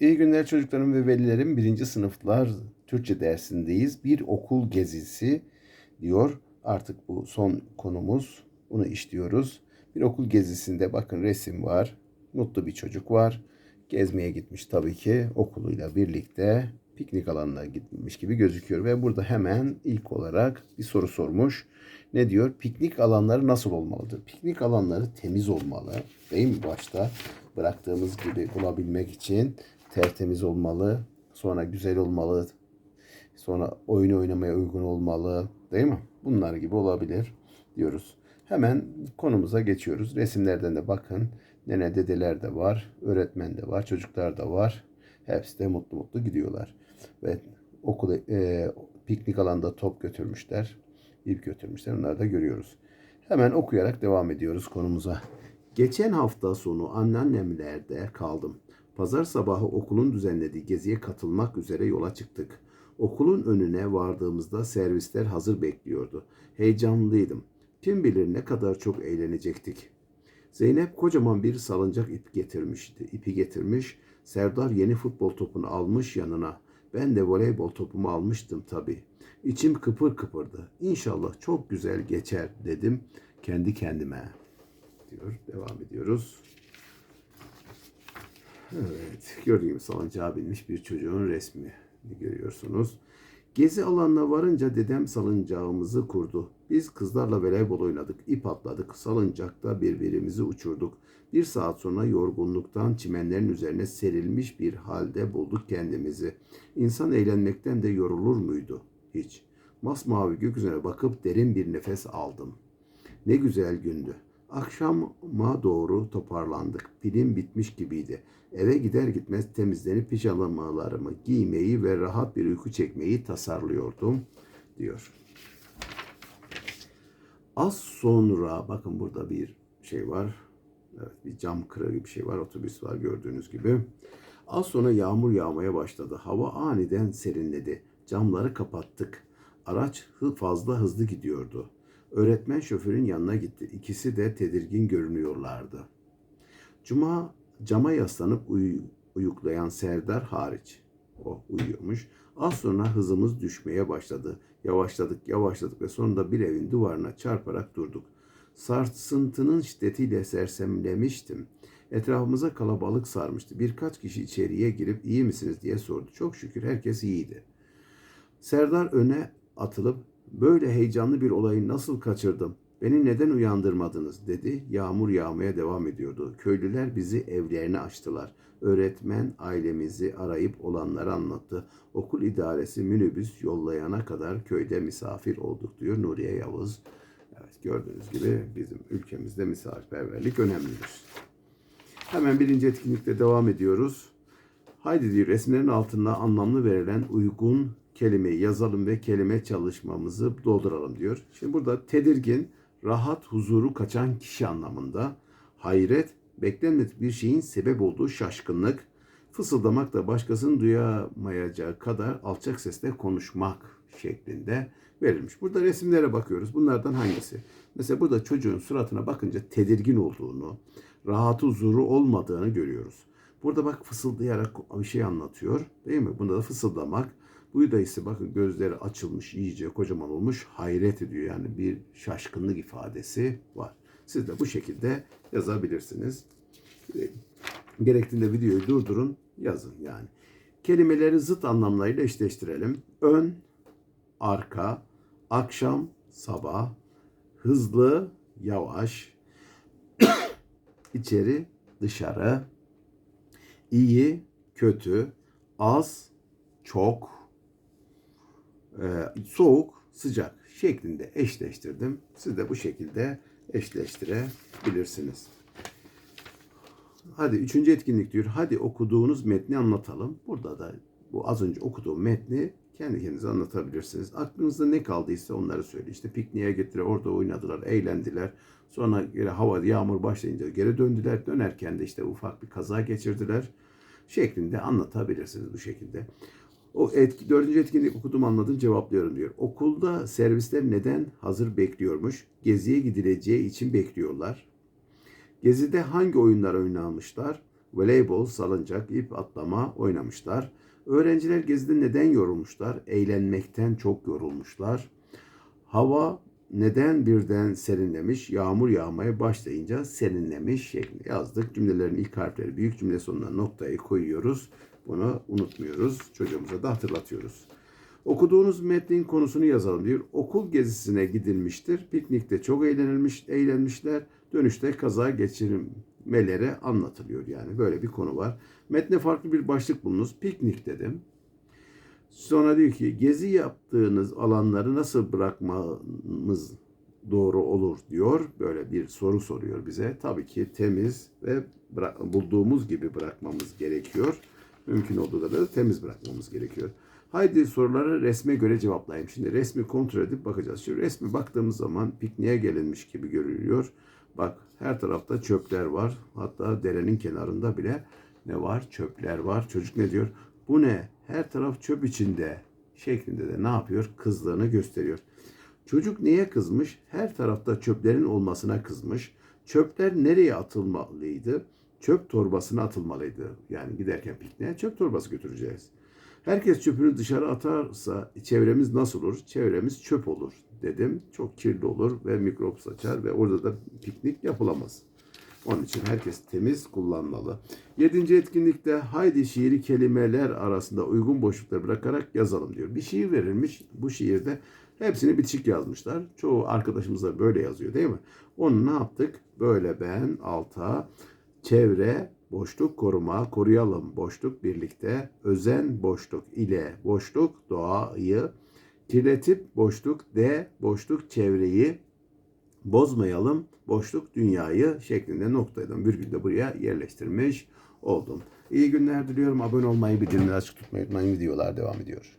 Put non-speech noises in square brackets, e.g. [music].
İyi günler çocuklarım ve velilerim. Birinci sınıflar Türkçe dersindeyiz. Bir okul gezisi diyor. Artık bu son konumuz. Bunu işliyoruz. Bir okul gezisinde bakın resim var. Mutlu bir çocuk var. Gezmeye gitmiş tabii ki okuluyla birlikte piknik alanına gitmiş gibi gözüküyor. Ve burada hemen ilk olarak bir soru sormuş. Ne diyor? Piknik alanları nasıl olmalıdır? Piknik alanları temiz olmalı. Değil mi başta? Bıraktığımız gibi bulabilmek için tertemiz olmalı. Sonra güzel olmalı. Sonra oyun oynamaya uygun olmalı. Değil mi? Bunlar gibi olabilir diyoruz. Hemen konumuza geçiyoruz. Resimlerden de bakın. Nene dedeler de var. Öğretmen de var. Çocuklar da var. Hepsi de mutlu mutlu gidiyorlar. Ve okula e, piknik alanda top götürmüşler. ip götürmüşler. Onları da görüyoruz. Hemen okuyarak devam ediyoruz konumuza. Geçen hafta sonu anneannemlerde kaldım. Pazar sabahı okulun düzenlediği geziye katılmak üzere yola çıktık. Okulun önüne vardığımızda servisler hazır bekliyordu. Heyecanlıydım. Kim bilir ne kadar çok eğlenecektik. Zeynep kocaman bir salıncak ip getirmişti. İpi getirmiş. Serdar yeni futbol topunu almış yanına. Ben de voleybol topumu almıştım tabii. İçim kıpır kıpırdı. İnşallah çok güzel geçer dedim kendi kendime. Diyor. Devam ediyoruz. Evet. Gördüğünüz salıncağa binmiş bir çocuğun resmi görüyorsunuz. Gezi alanına varınca dedem salıncağımızı kurdu. Biz kızlarla voleybol oynadık, ip atladık, salıncakta birbirimizi uçurduk. Bir saat sonra yorgunluktan çimenlerin üzerine serilmiş bir halde bulduk kendimizi. İnsan eğlenmekten de yorulur muydu? Hiç. Masmavi gökyüzüne bakıp derin bir nefes aldım. Ne güzel gündü. Akşama doğru toparlandık. Pilim bitmiş gibiydi. Eve gider gitmez temizlenip pijamalarımı giymeyi ve rahat bir uyku çekmeyi tasarlıyordum diyor. Az sonra bakın burada bir şey var. Evet bir cam kırığı gibi bir şey var. Otobüs var gördüğünüz gibi. Az sonra yağmur yağmaya başladı. Hava aniden serinledi. Camları kapattık. Araç fazla hızlı gidiyordu. Öğretmen şoförün yanına gitti. İkisi de tedirgin görünüyorlardı. Cuma cama yaslanıp uyu- uyuklayan Serdar hariç. O uyuyormuş. Az sonra hızımız düşmeye başladı. Yavaşladık, yavaşladık ve sonunda bir evin duvarına çarparak durduk. Sarsıntının şiddetiyle sersemlemiştim. Etrafımıza kalabalık sarmıştı. Birkaç kişi içeriye girip iyi misiniz diye sordu. Çok şükür herkes iyiydi. Serdar öne atılıp böyle heyecanlı bir olayı nasıl kaçırdım? Beni neden uyandırmadınız dedi. Yağmur yağmaya devam ediyordu. Köylüler bizi evlerine açtılar. Öğretmen ailemizi arayıp olanları anlattı. Okul idaresi minibüs yollayana kadar köyde misafir olduk diyor Nuriye Yavuz. Evet gördüğünüz gibi bizim ülkemizde misafirperverlik önemlidir. Hemen birinci etkinlikte devam ediyoruz. Haydi diyor resimlerin altına anlamlı verilen uygun kelimeyi yazalım ve kelime çalışmamızı dolduralım diyor. Şimdi burada tedirgin, rahat, huzuru kaçan kişi anlamında. Hayret, beklenmedik bir şeyin sebep olduğu şaşkınlık. Fısıldamak da başkasının duyamayacağı kadar alçak sesle konuşmak şeklinde verilmiş. Burada resimlere bakıyoruz. Bunlardan hangisi? Mesela burada çocuğun suratına bakınca tedirgin olduğunu, rahat huzuru olmadığını görüyoruz. Burada bak fısıldayarak bir şey anlatıyor. Değil mi? Bunda da fısıldamak. Bu da ise bakın gözleri açılmış, iyice kocaman olmuş, hayret ediyor. Yani bir şaşkınlık ifadesi var. Siz de bu şekilde yazabilirsiniz. E, Gerektiğinde videoyu durdurun, yazın yani. Kelimeleri zıt anlamlarıyla eşleştirelim. Ön, arka, akşam, sabah, hızlı, yavaş, [coughs] içeri, dışarı, iyi, kötü, az, çok, soğuk, sıcak şeklinde eşleştirdim. Siz de bu şekilde eşleştirebilirsiniz. Hadi üçüncü etkinlik diyor. Hadi okuduğunuz metni anlatalım. Burada da bu az önce okuduğum metni kendi kendinize anlatabilirsiniz. Aklınızda ne kaldıysa onları söyle. İşte pikniğe gittiler, orada oynadılar, eğlendiler. Sonra geri hava, yağmur başlayınca geri döndüler. Dönerken de işte ufak bir kaza geçirdiler. Şeklinde anlatabilirsiniz bu şekilde. O etki, dördüncü etkinlik okudum anladım cevaplıyorum diyor. Okulda servisler neden hazır bekliyormuş? Geziye gidileceği için bekliyorlar. Gezide hangi oyunlar oynanmışlar? voleybol, salıncak, ip atlama oynamışlar. Öğrenciler gezide neden yorulmuşlar? Eğlenmekten çok yorulmuşlar. Hava neden birden serinlemiş? Yağmur yağmaya başlayınca serinlemiş şeklinde yazdık. Cümlelerin ilk harfleri büyük cümle sonuna noktayı koyuyoruz. Bunu unutmuyoruz. Çocuğumuza da hatırlatıyoruz. Okuduğunuz metnin konusunu yazalım diyor. Okul gezisine gidilmiştir. Piknikte çok eğlenilmiş, eğlenmişler. Dönüşte kaza geçirmeleri anlatılıyor yani. Böyle bir konu var. Metne farklı bir başlık bulunuz. Piknik dedim. Sonra diyor ki gezi yaptığınız alanları nasıl bırakmamız doğru olur diyor. Böyle bir soru soruyor bize. Tabii ki temiz ve bulduğumuz gibi bırakmamız gerekiyor. Mümkün olduğu da temiz bırakmamız gerekiyor. Haydi soruları resme göre cevaplayayım. Şimdi resmi kontrol edip bakacağız. Şimdi resmi baktığımız zaman pikniğe gelinmiş gibi görülüyor. Bak her tarafta çöpler var. Hatta derenin kenarında bile ne var? Çöpler var. Çocuk ne diyor? Bu ne? Her taraf çöp içinde şeklinde de ne yapıyor? Kızdığını gösteriyor. Çocuk neye kızmış? Her tarafta çöplerin olmasına kızmış. Çöpler nereye atılmalıydı? Çöp torbasına atılmalıydı. Yani giderken pikniğe çöp torbası götüreceğiz. Herkes çöpünü dışarı atarsa çevremiz nasıl olur? Çevremiz çöp olur dedim. Çok kirli olur ve mikrop saçar ve orada da piknik yapılamaz. Onun için herkes temiz kullanmalı. Yedinci etkinlikte haydi şiiri kelimeler arasında uygun boşlukları bırakarak yazalım diyor. Bir şiir verilmiş. Bu şiirde hepsini bitişik yazmışlar. Çoğu arkadaşımız da böyle yazıyor değil mi? Onu ne yaptık? Böyle ben alta çevre boşluk koruma koruyalım boşluk birlikte özen boşluk ile boşluk doğayı kirletip boşluk de boşluk çevreyi bozmayalım boşluk dünyayı şeklinde noktadan virgül de buraya yerleştirmiş oldum. İyi günler diliyorum. Abone olmayı, bildirimleri açık tutmayı unutmayın. Videolar devam ediyor.